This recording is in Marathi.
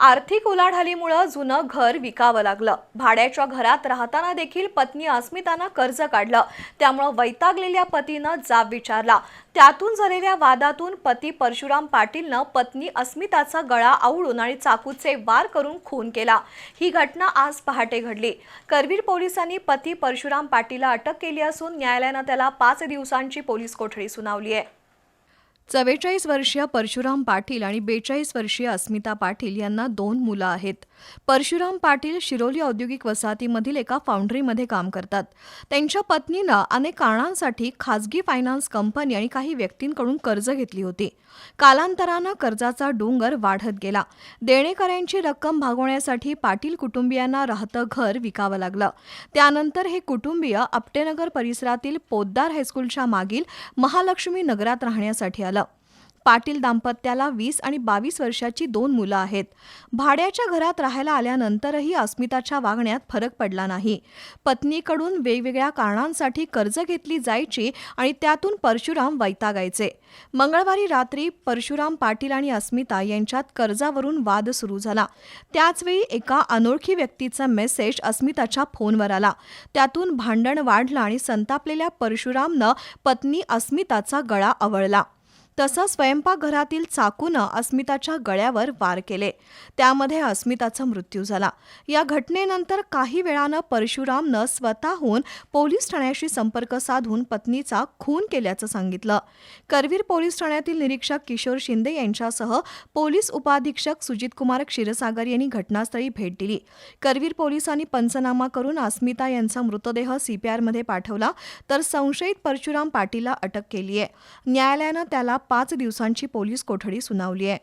आर्थिक उलाढालीमुळं जुनं घर विकावं लागलं. भाड्याच्या घरात राहताना देखील पत्नी अस्मितानं कर्ज काढलं. त्यामुळं वैतागलेल्या पतीनं जाब विचारला. त्यातून झालेल्या वादातून पती परशुराम पाटीलनं पत्नी अस्मिताचा गळा आवळून आणि चाकूचे वार करून खून केला. ही घटना आज पहाटे घडली. करवीर पोलिसांनी पती परशुराम पाटीलला अटक केली असून न्यायालयानं त्याला पाच दिवसांची पोलीस कोठडी सुनावली आहे. चव्वेचाळीस वर्षीय परशुराम पाटील आणि बेचाळीस वर्षीय अस्मिता पाटील यांना दोन मुलं आहेत. परशुराम पाटील शिरोली औद्योगिक वसाहतीमधील एका फाउंड्रीमध्ये काम करतात. त्यांच्या पत्नीनं अनेक कारणांसाठी खाजगी फायनान्स कंपनी आणि काही व्यक्तींकडून कर्ज घेतली होती. कालांतरानं कर्जाचा डोंगर वाढत गेला. देणेकऱ्यांची रक्कम भागवण्यासाठी पाटील कुटुंबियांना राहतं घर विकावं लागलं. त्यानंतर हे कुटुंबीय आपटेनगर परिसरातील पोद्दार हायस्कूलच्या मागील महालक्ष्मी नगरात राहण्यासाठी आलं. पाटील दाम्पत्याला वीस आणि बावीस वर्षाची दोन मुलं आहेत. भाड्याच्या घरात राहायला आल्यानंतरही अस्मिताच्या वागण्यात फरक पडला नाही. पत्नीकडून वेगवेगळ्या कारणांसाठी कर्ज घेतली जायची आणि त्यातून परशुराम वैतागायचे. मंगळवारी रात्री परशुराम पाटील आणि अस्मिता यांच्यात कर्जावरून वाद सुरू झाला. त्याचवेळी एका अनोळखी व्यक्तीचा मेसेज अस्मिताच्या फोनवर आला. त्यातून भांडण वाढलं आणि संतापलेल्या परशुरामनं पत्नी अस्मिताचा गळा आवळला. तसंच स्वयंपाकघरातील चाकूनं अस्मिताच्या गळ्यावर वार केले. त्यामध्ये अस्मिताचा मृत्यू झाला. या घटनेनंतर काही वेळानं परशुरामनं स्वतःहून पोलीस ठाण्याशी संपर्क साधून पत्नीचा खून केल्याचं सांगितलं. करवीर पोलीस ठाण्यातील निरीक्षक किशोर शिंदे यांच्यासह पोलीस उपाधीक्षक सुजितकुमार क्षीरसागर यांनी घटनास्थळी भेट दिली. करवीर पोलिसांनी पंचनामा करून अस्मिता यांचा मृतदेह सीपीआरमध्ये पाठवला तर संशयित परशुराम पाटीलला अटक केली आहे न्यायालयानं त्याला पाच दिवसांची पोलीस कोठडी सुनावली आहे.